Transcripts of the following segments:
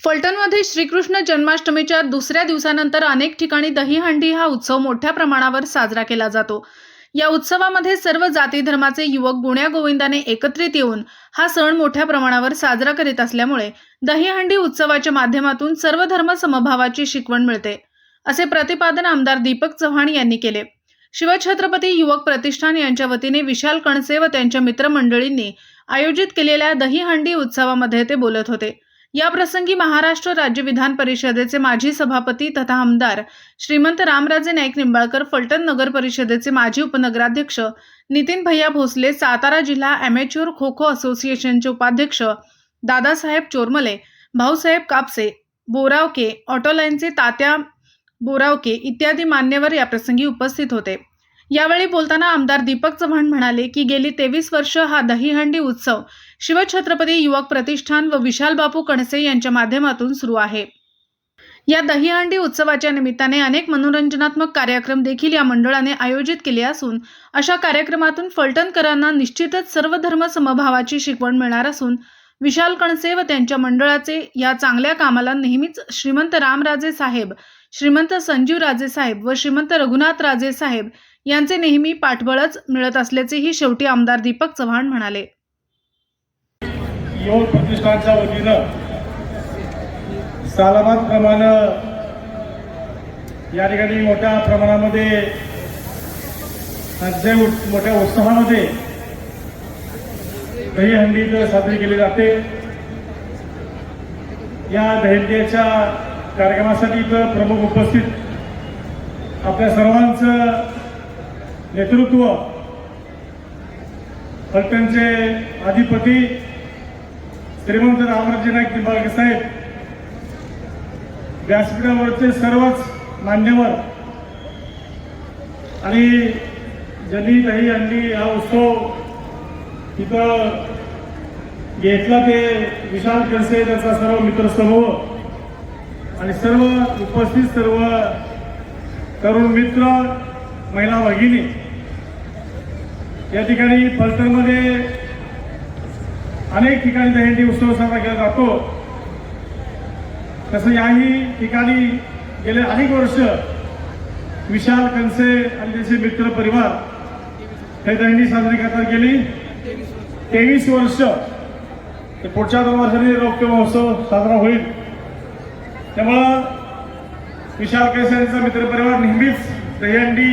फलटणमध्ये श्रीकृष्ण जन्माष्टमीच्या दुसऱ्या दिवसानंतर अनेक ठिकाणी दहीहंडी हा उत्सव मोठ्या प्रमाणावर साजरा केला जातो. या उत्सवामध्ये सर्व जाती धर्माचे युवक गुण्या गोविंदाने एकत्रित येऊन हा सण मोठ्या प्रमाणावर साजरा करीत असल्यामुळे दहीहंडी उत्सवाच्या माध्यमातून सर्व धर्म समभावाची शिकवण मिळते असे प्रतिपादन आमदार दीपक चव्हाण यांनी केले. शिवछत्रपती युवक प्रतिष्ठान यांच्या वतीने विशाल कणसे व त्यांच्या मित्रमंडळींनी आयोजित केलेल्या दहीहंडी उत्सवामध्ये ते बोलत होते. या प्रसंगी महाराष्ट्र राज्य विधान परिषदेचे माजी सभापती तथा आमदार श्रीमंत रामराजे नाईक निंबाळकर फलटण नगर परिषदेचे माजी उपनगराध्यक्ष नितीन भैया भोसले सातारा जिल्हा अमेच्युअर खो खो असोसिएशनचे उपाध्यक्ष दादासाहेब चोरमले भाऊसाहेब कापसे बोरावके ऑटोलाईनचे तात्या बोरावके इत्यादी मान्यवर याप्रसंगी उपस्थित होते. यावेळी बोलताना आमदार दीपक चव्हाण म्हणाले की गेली तेवीस वर्ष हा दहीहंडी उत्सव शिवछत्रपती युवक प्रतिष्ठान व विशाल बापू कणसे यांच्या माध्यमातून सुरू आहे. या दहीहंडी उत्सवाच्या निमित्ताने अनेक मनोरंजनात्मक कार्यक्रम देखील या मंडळाने आयोजित केले असून अशा कार्यक्रमातून फलटणकरांना निश्चितच सर्व धर्म समभावाची शिकवण मिळणार असून विशाल कणसे व त्यांच्या मंडळाचे या चांगल्या कामाला नेहमीच श्रीमंत रामराजे साहेब श्रीमंत संजीव राजे साहेब व श्रीमंत रघुनाथ राजे साहेब यांचे नेहमी पाठबळच मिळत असल्याचेही शेवटी आमदार दीपक चव्हाण म्हणाले. योग प्रतिष्ठानच्या वतीनं सालाबादप्रमाणे या ठिकाणी मोठ्या प्रमाणामध्ये अतिशय मोठ्या उत्साहामध्ये दहीहंडी साजरी केली जाते. या दहीहंडीच्या कार्यक्रमासाठी इथं प्रमुख उपस्थित आपल्या सर्वांचं नेतृत्व फलटणचे अधिपती श्रीमंत रामराजे नाईक निंबाळके साहेब व्यासपीठावरचे सर्वच मान्यवर आणि ज्यांनी दही अंडी हा उत्सव इथं घेतला ते विशाल खडसे त्यांचा सर्व मित्रसमूह आणि सर्व उपस्थित सर्व तरुण मित्र महिला भगिनी या ठिकाणी फलटणमध्ये अनेक ठिकाणी दहीहंडी उत्सव साजरा केला जातो. तसं याही ठिकाणी गेले अनेक वर्ष विशाल कनसे आणि त्याचे मित्र परिवार हे दहीहंडी साजरी करतात गेली. तेवीस वर्ष ते पुढच्या दोन वर्षांनी रौप्य महोत्सव साजरा होईल. त्यामुळं विशाल कनसे मित्रपरिवार नेहमीच दहीहंडी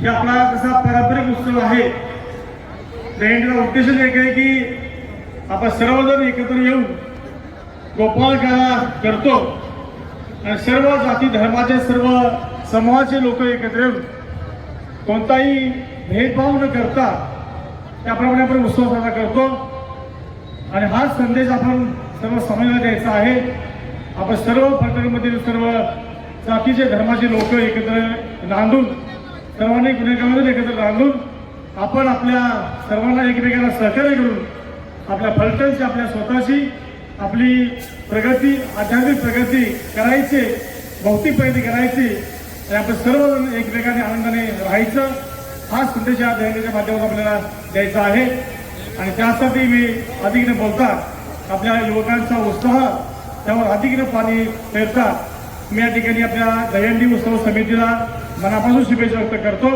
हे आपला तसा पारंपरिक उत्सव आहे दहीहंडीचा उद्देश एक आहे की आपण सर्वजण एकत्र येऊन गोपाळकाला करतो. आणि सर्व जाती धर्माचे सर्व समूहाचे लोक एकत्र येऊन कोणताही भेदभाव न करता त्याप्रमाणे आपण उत्सव साजरा करतो. आणि हाच संदेश आपण सर्व समाजाला द्यायचा आहे. आपण सर्व फलटणमधील सर्व जातीचे धर्माचे लोक एकत्र नांदून सर्वांनी गुन्हेगारांमध्ये एकत्र नांदून आपण आपल्या सर्वांना एकमेकांना सहकार्य करून आपल्या फलटणची आपल्या स्वतःची आपली प्रगती आध्यात्मिक प्रगती करायची भौतिक प्रगती करायची आणि आपण सर्व एकमेकांनी आनंदाने राहायचं. हा संदेश या दैनिकच्या माध्यमातून आपल्याला द्यायचा आहे. आणि त्यासाठी मी अधिक न बोलता आपल्या युवकांचा उत्साह त्यावर अधिकृत पाणी फेरता मी या ठिकाणी आपल्या दहंडी उत्सव समितीला मनापासून शुभेच्छा व्यक्त करतो.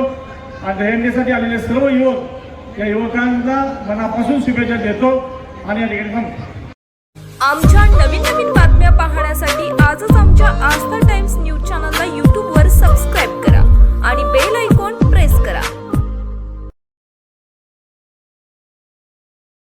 आणि दहंडीसाठी आलेले सर्व युवक या युवकांना मनापासून शुभेच्छा देतो. आणि या ठिकाणी आमच्या नवीन नवीन बातम्या पाहण्यासाठी आजच आमच्या आस्था